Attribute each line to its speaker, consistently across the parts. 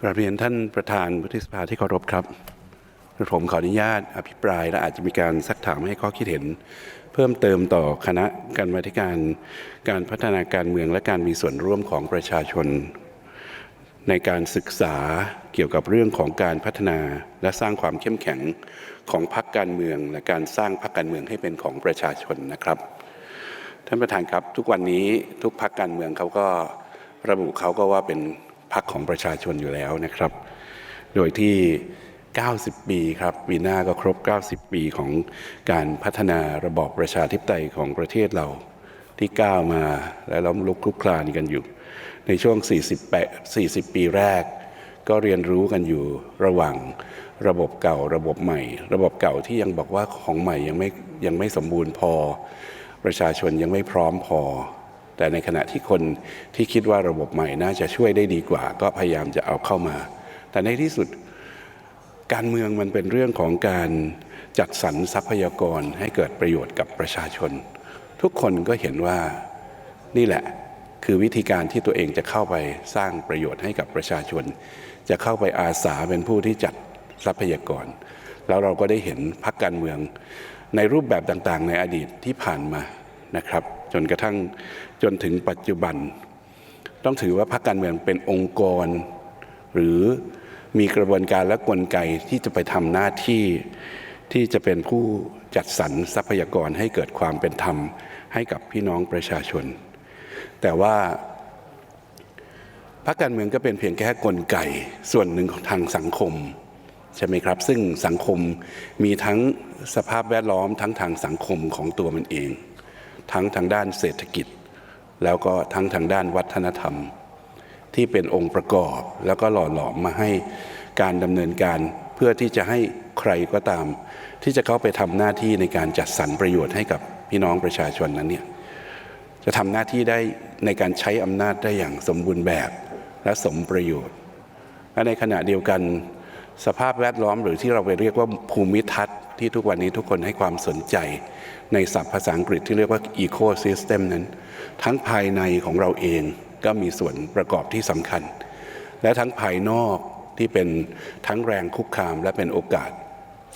Speaker 1: กราบเรียนท่านประธานวุฒิสภาที่เคารพครับผมขออนุญาตอภิปรายและอาจจะมีการซักถามให้ข้อคิดเห็น เพิ่มเติมต่อคณะกรรมาธิการการพัฒนาการเมืองและการมีส่วนร่วมของประชาชน ในการศึกษาเกี่ยวกับเรื่องของการพัฒนาและสร้างความเข้มแข็งของพรรคการเมือง และการสร้างพรรคการเมืองให้เป็นของประชาชนนะครับ ท่านประธานครับทุกวันนี้ทุกพรรคการเมืองเขาก็ระบุเขาก็ว่าเป็น พรรคของประชาชนอยู่แล้วนะครับ โดยที่ 90 ปีครับปีหน้าก็ครบ 90 ปีของการพัฒนาระบอบประชาธิปไตยของประเทศเราที่ก้าวมาและล้มลุกคลุกคลานกันอยู่ ในช่วง40 40 ปีแรก ก็เรียนรู้กันอยู่ระหว่างระบบเก่าระบบใหม่ ระบบเก่าที่ยังบอกว่าของใหม่ยังไม่ยังไม่สมบูรณ์พอ ประชาชนยังไม่พร้อมพอ แต่ในขณะที่คนที่คิดว่าระบบใหม่น่าจะช่วยได้ดีกว่า ก็พยายามจะเอาเข้ามา แต่ในที่สุดการเมืองมันเป็นเรื่องของการจัดสรรทรัพยากรให้เกิดประโยชน์กับประชาชน ทุกคนก็เห็นว่านี่แหละคือวิธีการที่ตัวเองจะเข้าไปสร้างประโยชน์ให้กับประชาชน จะเข้าไปอาสาเป็นผู้ที่จัดทรัพยากร แล้วเราก็ได้เห็นพักการเมืองในรูปแบบต่างๆ ในอดีตที่ผ่านมา นะครับ จนกระทั่งจนถึงปัจจุบัน ต้องถือว่าพรรคการเมืองเป็นองค์กร หรือมีกระบวนการและกลไกที่จะไปทำหน้าที่ที่จะเป็นผู้จัดสรรทรัพยากรให้เกิดความเป็นธรรม ให้กับพี่น้องประชาชน แต่ว่าพรรคการเมืองก็เป็นเพียงแค่กลไกส่วนหนึ่งของทางสังคมใช่ไหมครับ ซึ่งสังคมมีทั้งสภาพแวดล้อมทั้งทางสังคมของตัวมันเอง ทั้งทางด้านเศรษฐกิจ แล้วก็ทั้งทางด้านวัฒนธรรม ที่เป็นองค์ประกอบแล้วก็หล่อหลอมมาให้การดำเนินการเพื่อที่จะให้ใครก็ตาม ที่จะเข้าไปทำหน้าที่ในการจัดสรรประโยชน์ให้กับพี่น้องประชาชนนั้นเนี่ยจะทำหน้าที่ได้ในการใช้อำนาจได้อย่างสมบูรณ์แบบและสมประโยชน์และในขณะเดียวกันสภาพแวดล้อมหรือที่เราไปเรียกว่าภูมิทัศน์ ที่ทุกวันนี้ทุกคนให้ความสนใจ ในศัพท์ภาษาอังกฤษที่เรียกว่า ecosystem นั้น ทั้งภายในของเราเองก็มีส่วนประกอบที่สำคัญ และทั้งภายนอกที่เป็นทั้งแรงคุกคามและเป็นโอกาส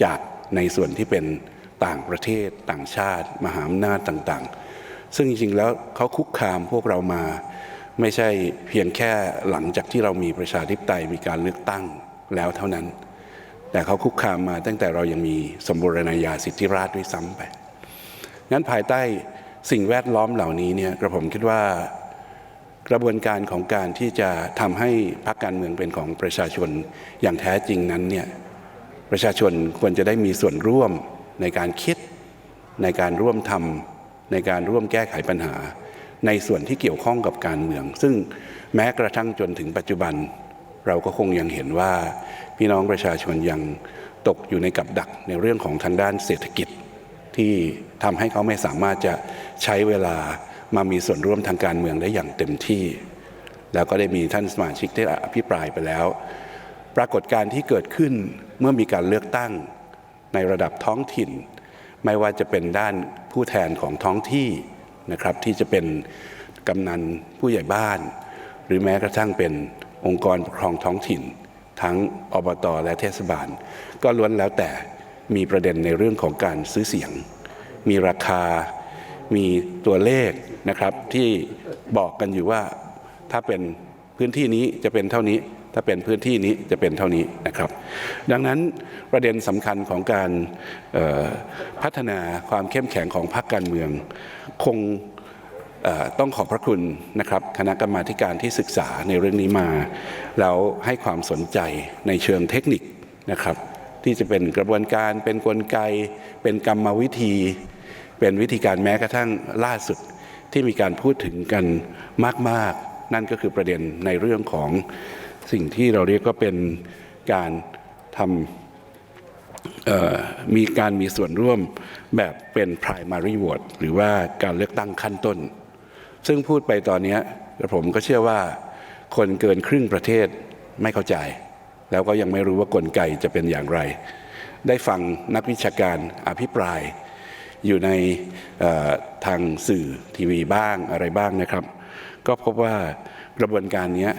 Speaker 1: จากในส่วนที่เป็นต่างประเทศ ต่างชาติ มหาอำนาจต่างๆ ซึ่งจริงๆแล้วเขาคุกคามพวกเรามา ไม่ใช่เพียงแค่หลังจากที่เรามีประชาธิปไตยมีการเลือกตั้งแล้วเท่านั้น แต่เขาคุกคามมาตั้งแต่เรายังมีสมบูรณาญาสิทธิราชด้วยซ้ำไป งั้นภายใต้สิ่งแวดล้อมเหล่านี้เนี่ยกระผมคิดว่ากระบวนการของการที่จะทำให้พรรคการเมืองเป็นของประชาชนอย่างแท้จริงนั้นเนี่ยประชาชนควรจะได้มีส่วนร่วมในการคิด ในการร่วมทำในการร่วมแก้ไขปัญหา ในส่วนที่เกี่ยวข้องกับการเมือง ซึ่งแม้กระทั่งจนถึงปัจจุบัน เราก็คงยังเห็นว่าพี่น้องประชาชนยังตกอยู่ในกับดักในเรื่องของทางด้านเศรษฐกิจ ที่ทำให้เขาไม่สามารถจะใช้เวลามามีส่วนร่วมทางการเมืองได้อย่างเต็มที่ แล้วก็ได้มีท่านสมาชิกได้อภิปรายไปแล้ว ปรากฏการณ์ที่เกิดขึ้นเมื่อมีการเลือกตั้งในระดับท้องถิ่น ไม่ว่าจะเป็นด้านผู้แทนของท้องที่นะครับที่จะเป็นกำนันผู้ใหญ่บ้าน หรือแม้กระทั่งเป็น องค์กรปกครองท้องถิ่น ทั้งอบตและเทศบาล ก็ล้วนแล้วแต่มีประเด็นในเรื่องของการซื้อเสียง มีราคา มีตัวเลขนะครับที่บอกกันอยู่ว่าถ้าเป็นพื้นที่นี้จะเป็นเท่านี้ ถ้าเป็นพื้นที่นี้จะเป็นเท่านี้นะครับ ดังนั้นประเด็นสำคัญของการพัฒนาความเข้มแข็งของพรรคการเมือง คง ต้องขอบพระคุณนะครับคณะกรรมาการที่ศึกษาในเรื่องนี้มา แล้วให้ความสนใจในเชิงเทคนิคนะครับ ที่จะเป็นกระบวนการเป็นนกลไก เป็นกรรมวิธี เป็นวิธีการแม้กระทั่งล่าสุดที่มีการพูดถึงกันมาก ๆ นั่นก็คือประเด็นในเรื่องของสิ่งที่เราเรียกก็เป็นการทำมีการมีส่วนร่วมแบบเป็น primary vote หรือว่าการเลือกตั้งขั้นต้น ซึ่งพูดไปตอนนี้ผมก็เชื่อว่าคนเกินครึ่งประเทศไม่เข้าใจ แล้วก็ยังไม่รู้ว่ากลไกจะเป็นอย่างไร ได้ฟังนักวิชาการอภิปรายอยู่ในทางสื่อทีวีบ้างอะไรบ้างนะครับ ก็พบว่ากระบวนการนี้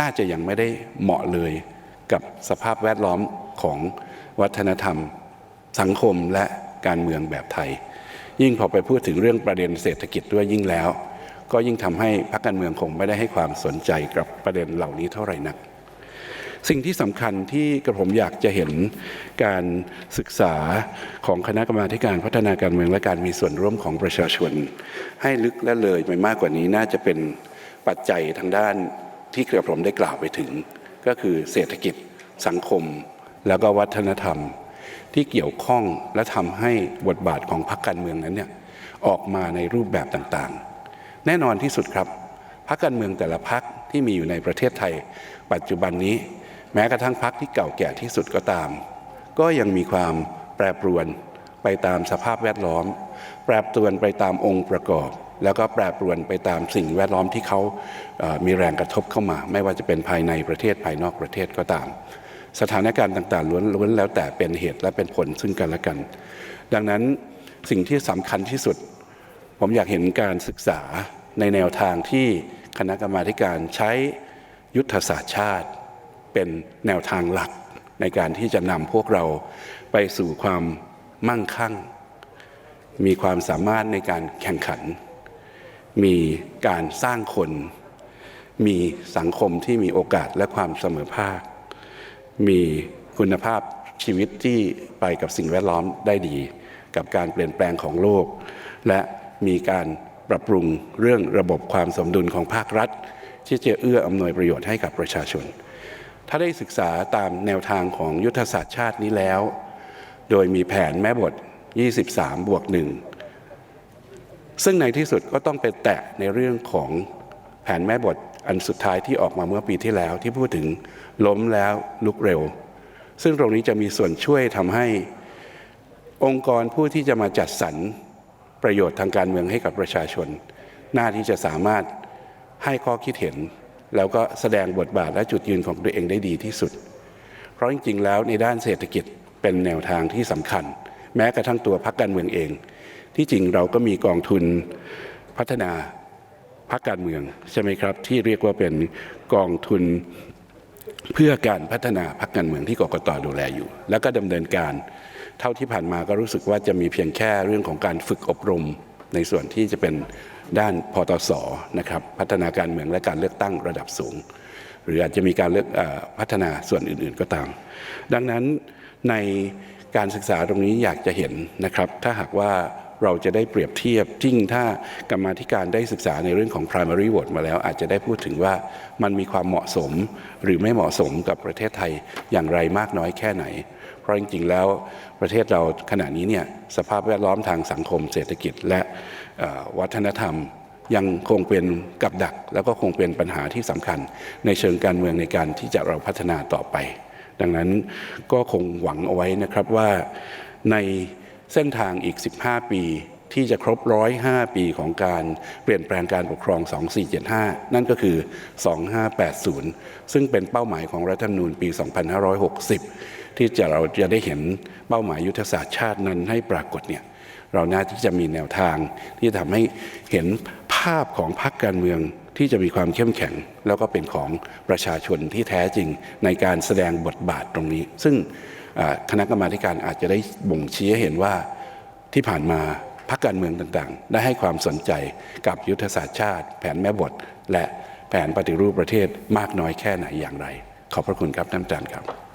Speaker 1: น่าจะยังไม่ได้เหมาะเลยกับสภาพแวดล้อมของวัฒนธรรม สังคมและการเมืองแบบไทย ยิ่งพอไปพูดถึงเรื่องประเด็นเศรษฐกิจด้วยยิ่งแล้ว ก็ยิ่งทำให้พรรคการเมืองคงไม่ได้ให้ความสนใจกับประเด็นเหล่านี้เท่าไหร่นัก สิ่งที่สำคัญที่กระผมอยากจะเห็นการศึกษาของคณะกรรมาการพัฒนาการเมืองและการมีส่วนร่วมของประชาชน ให้ลึกและเลยไปมากกว่านี้น่าจะเป็นปัจจัยทางด้านที่กระผมได้กล่าวไปถึง ก็คือเศรษฐกิจสังคม แล้วก็วัฒนธรรมที่เกี่ยวข้องและทำให้บทบาทของพรรคการเมืองนั้นเนี่ยออกมาในรูปแบบต่างๆ แน่นอนที่สุดครับพรรคการเมืองแต่ละพรรคที่มีอยู่ในประเทศไทย ปัจจุบันนี้ แม้กระทั่งพรรคที่เก่าแก่ที่สุดก็ตาม ก็ยังมีความแปรปรวนไปตามสภาพแวดล้อม แปรปรวนไปตามองค์ประกอบ แล้วก็แปรปรวนไปตามสิ่งแวดล้อมที่เขามีแรงกระทบเข้ามา ไม่ว่าจะเป็นภายในประเทศภายนอกประเทศก็ตาม สถานการณ์ต่างๆล้วนล้วนแล้วแต่เป็นเหตุและเป็นผลซึ่งกันและกัน ดังนั้นสิ่งที่สำคัญที่สุด ผมอยากเห็นการศึกษาในแนวทางที่คณะกรรมาการใช้ยุทธศาสตร์ชาติ เป็นแนวทางหลักในการที่จะนำพวกเราไปสู่ความมั่งคั่ง มีความสามารถในการแข่งขัน มีการสร้างคน มีสังคมที่มีโอกาสและความเสมอภาค มีคุณภาพชีวิตที่ไปกับสิ่งแวดล้อมได้ดี กับการเปลี่ยนแปลงของโลก และ มีการปรับปรุงเรื่องระบบความสมดุลของภาครัฐ ที่จะเอื้ออำนวยประโยชน์ให้กับประชาชน ถ้าได้ศึกษาตามแนวทางของยุทธศาสตร์ชาตินี้แล้ว โดยมีแผนแม่บท 23 บวกหนึ่งซึ่งในที่สุดก็ต้องไปแตะในเรื่องของแผนแม่บทอันสุดท้ายที่ออกมาเมื่อปีที่แล้วที่พูดถึงล้มแล้วลุกเร็ว ซึ่งตรงนี้จะมีส่วนช่วยทำให้องค์กรผู้ที่จะมาจัดสรร ประโยชน์ทางการเมืองให้กับประชาชน หน้าที่จะสามารถให้ข้อคิดเห็น แล้วก็แสดงบทบาทและจุดยืนของตัวเองได้ดีที่สุด เพราะจริงๆ แล้วในด้านเศรษฐกิจเป็นแนวทางที่สำคัญ แม้กระทั่งตัวพรรคการเมืองเอง ที่จริงเราก็มีกองทุนพัฒนาพรรคการเมืองใช่ไหมครับ ที่เรียกว่าเป็นกองทุนเพื่อการพัฒนาพรรคการเมืองที่กกตดูแลอยู่ แล้วก็ดำเนินการ เท่าที่ผ่านมาก็รู้สึกว่าจะมีเพียงแค่เรื่องของการฝึกอบรม ในส่วนที่จะเป็นด้านพตสนะครับพัฒนาการเมืองและการเลือกตั้งระดับสูง หรืออาจจะมีการเลือกอพัฒนาส่วนอื่นๆก็ตาม ดังนั้นในการศึกษาตรงนี้อยากจะเห็นนะครับ ถ้าหากว่า เราจะได้เปรียบเทียบจริงถ้ากรรมาธิการได้ศึกษาในเรื่องของ primary vote มาแล้ว อาจจะได้พูดถึงว่ามันมีความเหมาะสมหรือไม่เหมาะสมกับประเทศไทยอย่างไรมากน้อยแค่ไหน เพราะจริง ๆ แล้วประเทศเราขณะนี้เนี่ยสภาพแวดล้อมทางสังคมเศรษฐกิจและวัฒนธรรมยังคงเป็นกับดัก แล้วก็คงเป็นปัญหาที่สำคัญในเชิงการเมืองในการที่จะเราพัฒนาต่อไป ดังนั้นก็คงหวังเอาไว้นะครับว่าใน เส้นทางอีก 15 ปีที่จะครบ 105 ปีของการเปลี่ยนแปลงการปกครอง 2475 นั่นก็คือ 2580 ซึ่งเป็นเป้าหมายของรัฐธรรมนูญปี 2560 ที่จะเราจะได้เห็นเป้าหมายยุทธศาสตร์ชาตินั้นให้ปรากฏเนี่ยเราน่าที่จะมีแนวทางที่จะทำให้เห็นภาพของพรรคการเมืองที่จะมีความเข้มแข็ง แล้วก็เป็นของประชาชนที่แท้จริงในการแสดงบทบาทตรงนี้ ซึ่ง คณะกรรมาธิการอาจจะได้บ่งชี้ให้เห็นว่าที่ผ่านมาพรรคการเมืองต่างๆ ได้ให้ความสนใจกับยุทธศาสตร์ชาติ แผนแม่บท และแผนปฏิรูปประเทศมากน้อยแค่ไหนอย่างไร ขอบพระคุณครับท่านอาจารย์ครับ